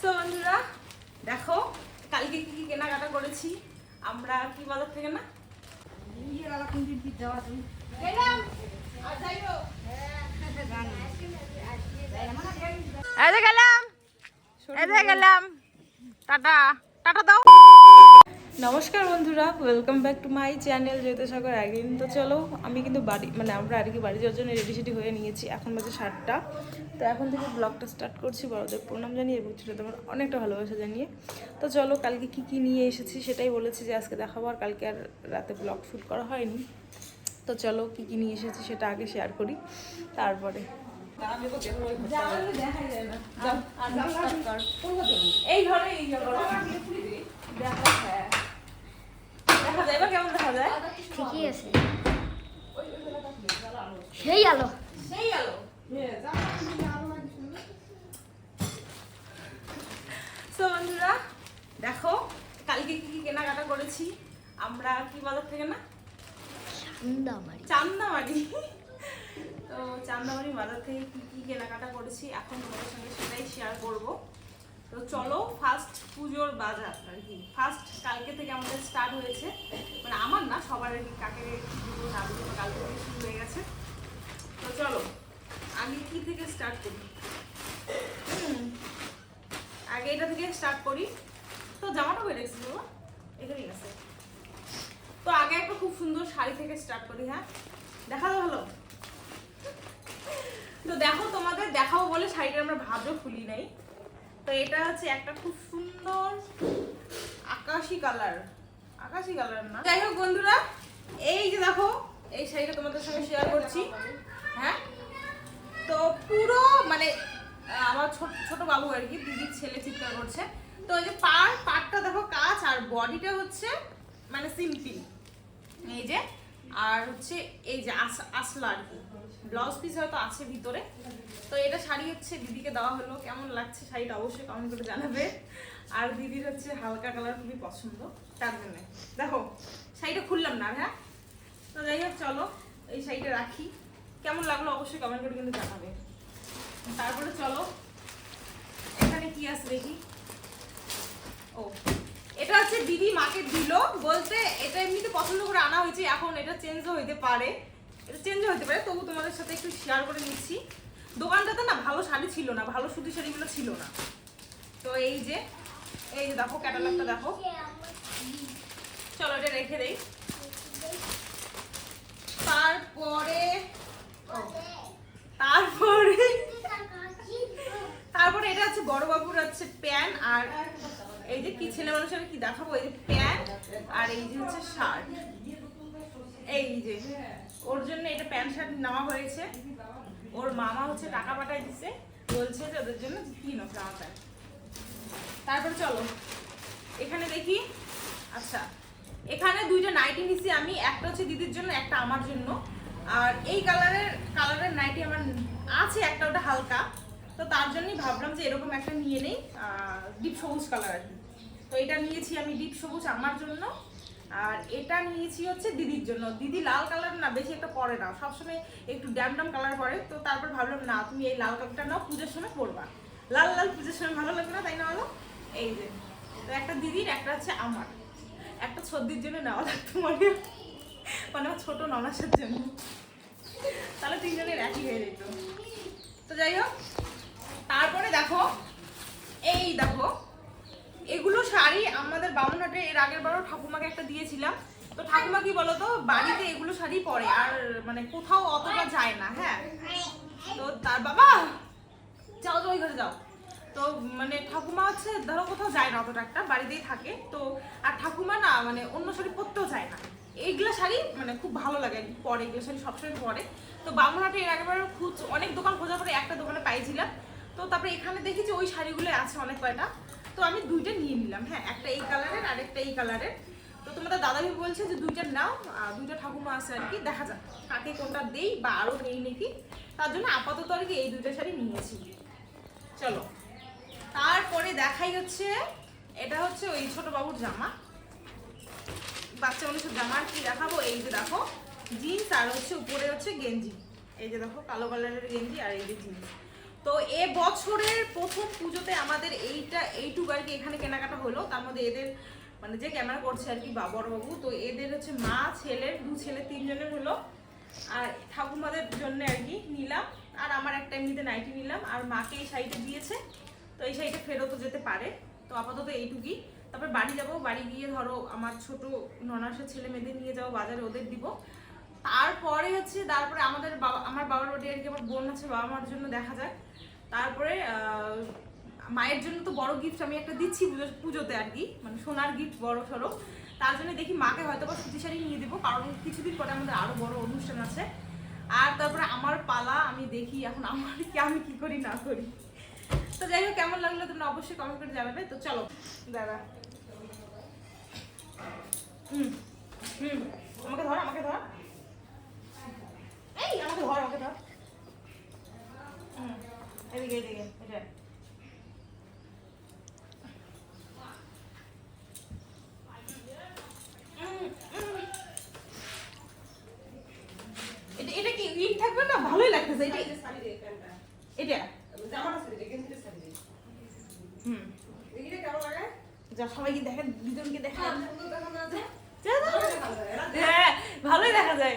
So বন্ধুরা, দেখো, কালকে কি কি কেনাকাটা করেছি? আমরা কি বাজার থেকে না? গেলাম। টাটা। টাটা দাও। নমস্কার বন্ধুরা welcome back to my channel Joyita Sagar একদিন তো চলো আমি কিন্তু বাড়ি মানে আমরা আর কি বাড়ি যাওয়ার জন্য রেডি সেডি হয়ে নিয়েছি। এখন বাজে সাতটা। তো এখন থেকে ব্লগটা স্টার্ট করছি বড়দের প্রণাম জানিয়ে এবং ছোটো আমার অনেকটা ভালোবাসা জানিয়ে। তো চলো কালকে কি কি নিয়ে এসেছি সেটাই বলেছি যে আজকে দেখাবো আর কালকে আর রাতে ব্লগ শ্যুট করা হয়নি। তো চলো কি কি নিয়ে এসেছি সেটা আগে শেয়ার করি তারপরে। এই ঘরে এই ঘরে দেখা হ্যাঁ দেখা যায় বা কেমন দেখা যায় আছে? সেই আলো। সেই আলো সো বন্ধুরা দেখো কালকে কি কি কেনাকাটা করেছি? আমরা কি বাজার থেকে না? ঠান্ডামারি চান্দামারি। তো চান্দামারি বাজার থেকে কি কি কেনাকাটা করেছি এখন তোমাদের সঙ্গে সেটাই শেয়ার করব। তো চলো ফার্স্ট পুজোর বাজার আর কি। ফার্স্ট কালকে থেকে আমাদের স্টার্ট হয়েছে। মানে আমার না, সবার আর কি কাকে পুজো না কালকে থেকে শুরু হয়ে গেছে। তো চলো, আমি কি থেকে স্টার্ট করি? আগে এটা থেকে স্টার্ট করি। তো জামাটা বেড়ে গেছে বাবা, এখানেই আছে। তো আগে একটা খুব সুন্দর শাড়ি থেকে স্টার্ট করি হ্যাঁ? দেখা ভালো। তো দেখো তোমাদের দেখাবো বলে শাড়িটা আমরা ভাজও খুলি নাই। তো এটা হচ্ছে একটা খুব সুন্দর আকাশি কালার আকাশি কালার না। যাই হোক বন্ধুরা, এই যে দেখো, এই শাড়িটা তোমাদের সঙ্গে শেয়ার করছি। হ্যাঁ? তো পুরো মানে আমার ছোট ছোট বাবু আর কি, দিদির ছেলে চিৎকার করছে। তো এই যে পার, পাটটা দেখো কাজ, আর বডিটা হচ্ছে মানে সিম্পল এই যে, আর হচ্ছে এই যে আস- আসলা আর কি। ব্লাউজ পিস হয়তো আছে ভিতরে। তো এটা শাড়ি হচ্ছে দিদিকে দেওয়া হলো। কেমন লাগছে শাড়িটা অবশ্যই কমেন্ট করে জানাবে। আর দিদির হচ্ছে হালকা কালার খুবই পছন্দ, তার জন্য। দেখো, শাড়িটা খুললাম না হ্যাঁ? তো যাই হোক, চলো, এই শাড়িটা রাখি। কেমন লাগল অবশ্যই কমেন্ট করে কিন্তু জানাবে। তারপরে চলো, এখানে কি আছে দেখি? ও, এটা হচ্ছে দিদি মাকে দিল। বলতে এটা এমনিতে পছন্দ করে আনা হয়েছে, এখন এটা চেঞ্জও হইতে পারে। এটা চেঞ্জও হইতে পারে, তবু তোমাদের সাথে একটু শেয়ার করে নিচ্ছি। দোকানটাতে না ভালো শাড়ি ছিল না, ভালো সুতি শাড়িগুলো ছিল না। তো এই যে এই যে দেখো ক্যাটালগটা দেখো। চলো এটা রেখে দেই। তারপরে তারপরে তারপরে এটা হচ্ছে বড় বাবুর হচ্ছে প্যান্ট, আর এই যে কি ছেলে মানুষের কি দেখাবো? এই যে প্যান্ট আর এই যে হচ্ছে শার্ট। এই যে, ওর জন্য এটা প্যান্ট শার্ট নেওয়া হয়েছে। ওর মামা হচ্ছে টাকা পাঠাই দিছে, বলছে যে ওদের জন্য কিনো জামা প্যান্ট তারপর চলো, এখানে দেখি। আচ্ছা এখানে দুইটা নাইটি নিছি আমি, একটা হচ্ছে দিদির জন্য, একটা আমার জন্য। আর এই কালারের কালারের নাইটি আমার আছে, একটা ওটা হালকা। তো তার জন্যই ভাবলাম যে এরকম একটা নিয়ে নেই ডিপ সবুজ কালার আর কি। তো এটা নিয়েছি আমি ডিপ সবুজ আমার জন্য। আর এটা নিয়েছি হচ্ছে দিদির জন্য। দিদি লাল কালার না, বেশি একটা পরে না। সবসময় একটু ড্যাম ড্যাম কালার পরে। তো তারপর ভাবলাম, না, তুমি এই লাল কালারটা নাও, পুজোর সময় পরবা। লাল লাল পুজোর সময় ভালো লাগবে না, তাই না বলো? এই যে, তো একটা দিদির, একটা হচ্ছে আমার। একটা সর্দির জন্য নেওয়া লাগতো মানে মানে আমার ছোট ননাসের জন্য। তাহলে তিনজনের একই হয়ে যেত। তো যাই হোক, তারপরে দেখো, এই দেখো এগুলো শাড়ি আমাদের বামুনহাটে এর আগের বারও ঠাকুমাকে একটা দিয়েছিলাম। তো ঠাকুমা কি বলতো, বাড়িতে এগুলো শাড়ি পরে আর মানে কোথাও অতটা যায় না হ্যাঁ? তো তার বাবা, যাও তো ওই ঘরে যাও। তো মানে ঠাকুমা হচ্ছে, ধরো কোথাও যায় না অতটা একটা, বাড়িতেই থাকে। তো আর ঠাকুমা না মানে অন্য শাড়ি পরতেও যায় না। এইগুলো শাড়ি মানে খুব ভালো লাগে, পরে এগুলো শাড়ি সবসময় পরে। তো বামুনহাটে এর আগেবার খুঁজ, অনেক দোকান খোঁজার পরে একটা দোকানে পাইছিলাম। তো তারপরে এখানে দেখি যে ওই শাড়িগুলো আছে অনেক কয়টা। তো আমি দুইটা নিয়ে নিলাম। হ্যাঁ একটা এই কালারের আর একটা এই কালারের। তো তোমাদের দাদাবি বলছে যে দুইটা নাও দুইটা ঠাকুমা আছে আর কি, দেখা যাক কাকে কোনটা দেই বা আরও নেই নাকি। তার জন্য আপাতত আর কি এই দুইটা শাড়ি নিয়েছি। চলো। তারপরে দেখাই হচ্ছে, এটা হচ্ছে ওই ছোট বাবুর জামা। বাচ্চা মানুষের জামা আর কি দেখাবো। এই যে দেখো জিন্স আর হচ্ছে উপরে হচ্ছে গেঞ্জি। এই যে দেখো, কালো কালারের গেঞ্জি আর এই যে জিন্স তো এ বছরের প্রথম পুজোতে আমাদের এইটা, এইটুকু আর কি এখানে কেনাকাটা হলো। তার মধ্যে এদের মানে যে ক্যামেরা করছে আর কি বা- বড়বাবু, তো এদের হচ্ছে মা ছেলের দু ছেলে, তিনজনের হলো। আর ঠাকুমাদের জন্য আর কি নিলাম। আর আমার একটা এমনিতে নাইটি নিলাম। আর মাকে এই শাড়িটা দিয়েছে। তো এই শাড়িটা ফেরতও যেতে পারে। তো আপাতত এইটুকুই। তারপর বাড়ি যাব। বাড়ি গিয়ে ধরো আমার ছোট ননাসের ছেলে মেয়েদের নিয়ে যাব। বাজারে ওদের দিব। তারপরে হচ্ছে, তারপরে আমাদের বাবা, আমার বাবার বাড়ি আর কি আমার বোন আছে, বাবা মার জন্য দেখা যায় তারপরে মায়ের জন্য তো বড় গিফট আমি একটা দিচ্ছি পুজো- পুজোতে আর কি মানে সোনার গিফট বড় সড়ো। তার জন্য দেখি মাকে হয়তো বা সুতি শাড়ি নিয়ে দেবো, কারণ কিছুদিন পরে আমাদের আরও বড় অনুষ্ঠান আছে। আর তারপরে আমার পালা, আমি দেখি এখন আমার কি, আমি কি করি, না করি। তো যাই হোক, কেমন লাগল তোমরা অবশ্যই কমেন্ট করে জানাবে। তো চলো, দাদা। হুম হুম, আমাকে ধর আমাকে ধর। এই আমাকে ধর আমাকে ধর। এদিকে এদিকে এটা। উম, উম। এটা এটা কি ইট থাকবে না? ভালোই লাগতেছে এটা। এটা। হুম। যা সবাইকে দেখেন দুজনকে। হ্যাঁ ভালোই দেখা যায়।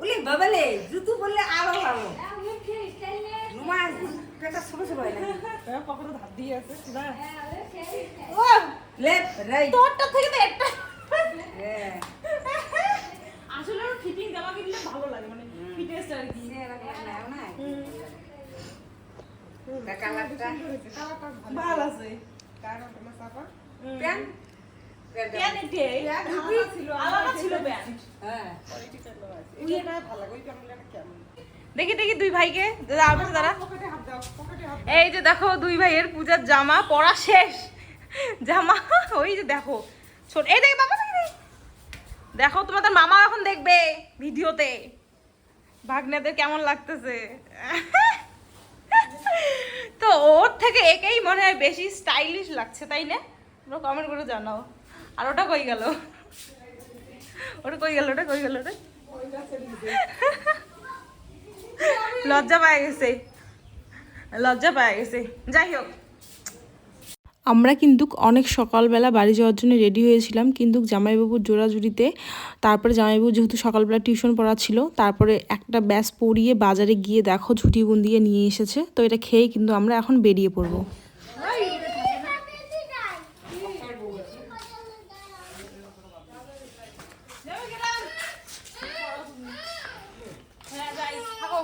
উলি বাবালে জুতু বললে আরও ভালো। নুমা পেটা ছোট ছোট হয় নাকি হ্যাঁ, পকেটে ধার দিয়ে আছে না ও লেফট রাইট। তোরটা থেকে তো একটা। হ্যাঁ। আসলে ওর ফিটিং জামা কিনলে ভালো লাগে মানে ফিটেস্ট আর কি। কালারটা? ভালো আছে। প্যান প্যান এটাই। আলাদা ছিল প্যান হ্যাঁ। দেখি দেখি দুই ভাইকে। দাদা এই যে দেখো, দুই ভাইয়ের পূজার জামা পরা শেষ। জামা, ওই যে দেখো। ছোট এই দেখে, বাবা। দেখো তোমাদের মামা এখন দেখবে ভিডিওতে। ভাগ্নেদের কেমন লাগতেছে। তো ওর থেকে একেই মনে হয় বেশি স্টাইলিশ লাগছে, তাই না? তোমরা কমেন্ট করে জানাও। আর ওটা কই গেল? ওটা কই গেল, ওটা কই গেল, ওটা? লজ্জা পায় গেছে। লজ্জা পায় গেছে। যাই হোক। আমরা কিন্তু অনেক সকালবেলা বাড়ি যাওয়ার জন্য রেডি হয়েছিলাম, কিন্তু জামাইবাবুর জোড়াজুড়িতে, তারপরে জামাইবাবু যেহেতু সকালবেলা টিউশন পড়াচ্ছিল তারপরে একটা ব্যাস পরিয়ে বাজারে গিয়ে দেখো ঝুটি বুন্দিয়ে নিয়ে এসেছে, তো এটা খেয়ে কিন্তু আমরা এখন বেরিয়ে পড়ব যাবে গেলাম হ্যাঁ যাই থাকো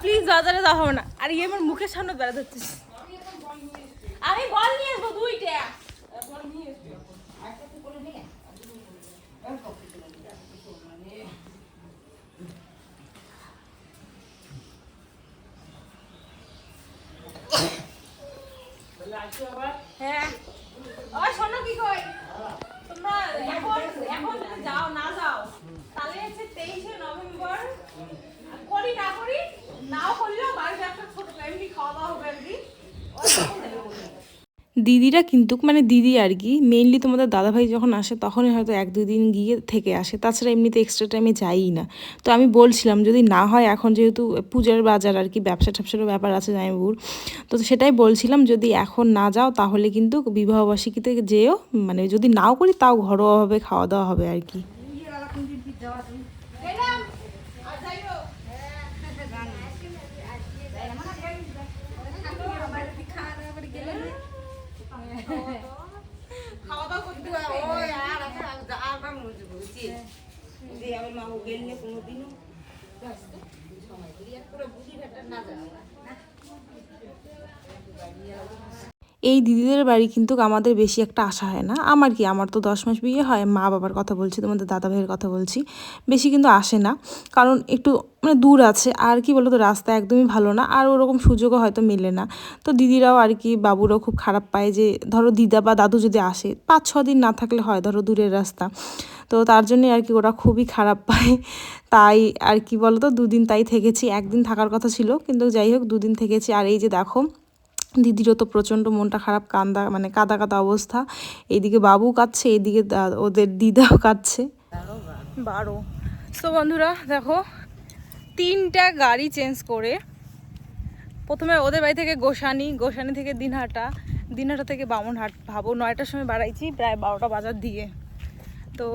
প্লিজ বাজারে যাওয়া হবে না। আর ইয়ে আমার মুখের সামনে বেড়া হচ্ছে আমি বল নিয়ে আসব দুইটা। হ্যাঁ। ওই শোনো কি কই? তোমরা এখন এখন যদি যাও না যাও তাহলে হচ্ছে তেইশে নভেম্বর করি না করি নাও করলেও বাড়িতে একটা ছোট এমনি খাওয়া দাওয়া হবে আর কি ওই তখন দেবে বলে। দিদিরা কিন্তু মানে দিদি আর কি মেইনলি তোমাদের দাদাভাই যখন আসে তখনই হয়তো এক দুই দিন গিয়ে থেকে আসে। তাছাড়া এমনিতে এক্সট্রা টাইমে যাইই না। তো আমি বলছিলাম, যদি না হয় এখন যেহেতু পূজার বাজার আর কি, ব্যবসা ট্যাবসারও ব্যাপার আছে জামাইবাবুর, তো সেটাই বলছিলাম, যদি এখন না যাও তাহলে কিন্তু বিবাহবার্ষিকীতে যেও মানে যদি নাও করি তাও ঘরোয়াভাবে খাওয়া দাওয়া হবে আর কি গেলাম আর যাইও খাওয়া দাওয়া করতে হবে ওই আর আছে আর বা মজুর বুঝছি যে মা ও গেলে কোনোদিনও সময় করি ভেটা না যাওয়া এই দিদিদের বাড়ি কিন্তু আমাদের বেশি একটা আসা হয় না। আমার কি? আমার তো দশ মাস বিয়ে হয়, মা বাবার কথা বলছি, তোমাদের দাদা ভাইয়ের কথা বলছি। বেশি কিন্তু আসে না। কারণ একটু মানে দূর আছে। আর কি বলতো, রাস্তা একদমই ভালো না। আর ওরকম সুযোগও হয়তো মেলে না। তো দিদিরাও আর কি, বাবুরাও খুব খারাপ পায় যে, ধরো দিদা বা দাদু যদি আসে, পাঁচ, ছ দিন না থাকলে হয়, ধরো দূরের রাস্তা। তো তার জন্যই আর কি ওরা খুবই খারাপ পায়। তাই আর কি বলতো, দুদিন তাই থেকেছি। একদিন থাকার কথা ছিল, কিন্তু যাই হোক, দুদিন থেকেছি। আর এই যে দেখো দিদিরও তো প্রচণ্ড মনটা খারাপ, কান্দা মানে কাদা কাদা অবস্থা। এইদিকে বাবু কাঁদছে, এইদিকে ওদের দিদাও কাঁদছে। বারো। তো বন্ধুরা, দেখো, তিনটা গাড়ি চেঞ্জ করে, প্রথমে ওদের বাড়ি থেকে গোসানি গোসানি থেকে দিনহাটা দিনহাটা থেকে বামনহাট ভাবো নয়টার সময় বাড়াইছি, প্রায় বারোটা বাজার দিয়ে। তো,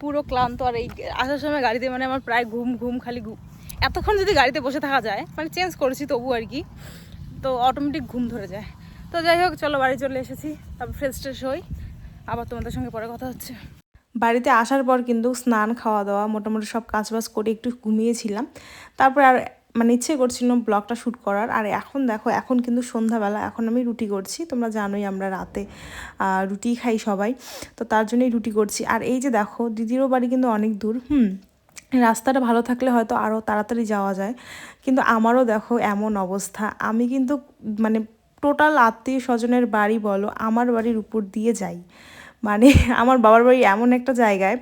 পুরো ক্লান্ত, আর এই আসার সময় গাড়িতে মানে আমার প্রায় ঘুম ঘুম খালি ঘুম এতক্ষণ যদি গাড়িতে বসে থাকা যায় মানে চেঞ্জ করেছি তবু আর কি। তো অটোমেটিক ঘুম ধরে যায়। তো যাই হোক, চলো বাড়ি চলে এসেছি। তারপর ফ্রেশ ট্রেশ হই। আবার তোমাদের সঙ্গে পরে কথা হচ্ছে। বাড়িতে আসার পর কিন্তু স্নান, খাওয়া দাওয়া, মোটামুটি সব কাজবাজ করে একটু ঘুমিয়েছিলাম। তারপর আর মানে ইচ্ছে করছিল ব্লগটা শ্যুট করার। আর এখন দেখো, এখন কিন্তু সন্ধ্যাবেলা। এখন আমি রুটি করছি। তোমরা জানোই আমরা রাতে রুটি খাই সবাই। তো তার জন্যই রুটি করছি। আর এই যে দেখো, দিদিরও বাড়ি কিন্তু অনেক দূর। হুম রাস্তাটা ভালো থাকলে হয়তো আরও তাড়াতাড়ি যাওয়া যায়। কিন্তু আমারও দেখো এমন অবস্থা। আমি কিন্তু মানে টোটাল আত্মীয় স্বজনের বাড়ি বলো, আমার বাড়ির উপর দিয়ে যাই। মানে আমার বাবার বাড়ি এমন একটা জায়গায়,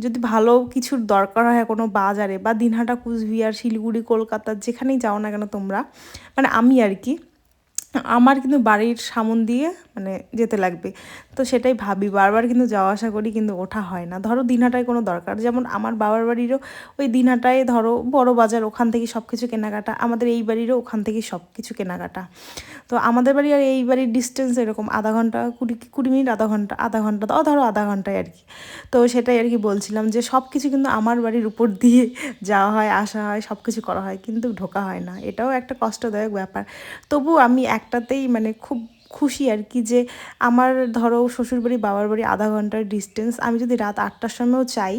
যদি ভালো কিছুর দরকার হয় কোনো বাজারে বা দিনহাটা, কুচবিহার, শিলিগুড়ি, কলকাতা, যেখানেই যাও না কেন তোমরা মানে আমি আর কি, আমার কিন্তু বাড়ির সামন দিয়ে মানে যেতে লাগবে। তো সেটাই ভাবি, বারবার কিন্তু যাওয়া আসা করি কিন্তু ওঠা হয় না। ধরো দিনহাটায় কোনো দরকার, যেমন আমার বাবার বাড়িরও ওই দিনহাটায় ধরো বড় বাজার, ওখান থেকে সব কিছু কেনাকাটা, আমাদের এই বাড়িরও ওখান থেকে সব কিছু কেনাকাটা। তো আমাদের বাড়ি আর এই বাড়ির ডিস্টেন্স এরকম, আধা ঘণ্টা, কুড়ি কুড়ি মিনিট, আধা ঘণ্টা আধা ঘণ্টা ও ধরো আধা ঘন্টায় আর কি। তো সেটাই আর কি বলছিলাম যে সব কিছু কিন্তু আমার বাড়ির উপর দিয়ে যাওয়া হয়, আসা হয় সব কিছু করা হয়, কিন্তু ঢোকা হয় না। এটাও একটা কষ্টদায়ক ব্যাপার। তবু আমি একটাতেই মানে খুব খুশি আর কি যে আমার ধরো শ্বশুরবাড়ি বাবার বাড়ি আধা ঘণ্টার ডিস্টেন্স আমি যদি রাত আটটার সময়ও চাই,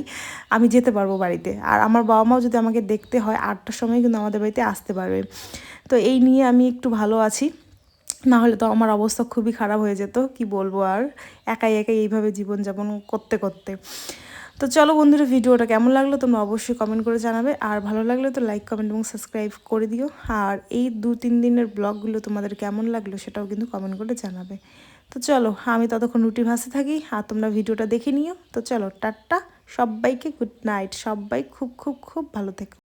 আমি যেতে পারব বাড়িতে। আর আমার বাবা মাও যদি আমাকে দেখতে হয়, আটটার সময় কিন্তু আমাদের বাড়িতে আসতে পারবে। তো এই নিয়ে আমি একটু ভালো আছি। না হলে তো আমার অবস্থা খুবই খারাপ হয়ে যেত, কি বলব আর? একাই একাই এইভাবে জীবনযাপন করতে করতে। তো চলো বন্ধুরা, ভিডিওটা কেমন লাগল তোমরা অবশ্যই কমেন্ট করে জানাবে। আর ভালো লাগলে তো লাইক কমেন্ট এবং সাবস্ক্রাইব করে দিও। আর এই দু তিন দিনের ব্লগগুলো তোমাদের কেমন লাগল সেটাও কিন্তু কমেন্ট করে জানাবে। তো চলো, আমি ততক্ষণ রুটি ভাসে থাকি, আর তোমরা ভিডিওটা দেখে নিও। তো চলো, টাটা, সবাইকে গুড নাইট সবাই খুব খুব খুব ভালো থেকো।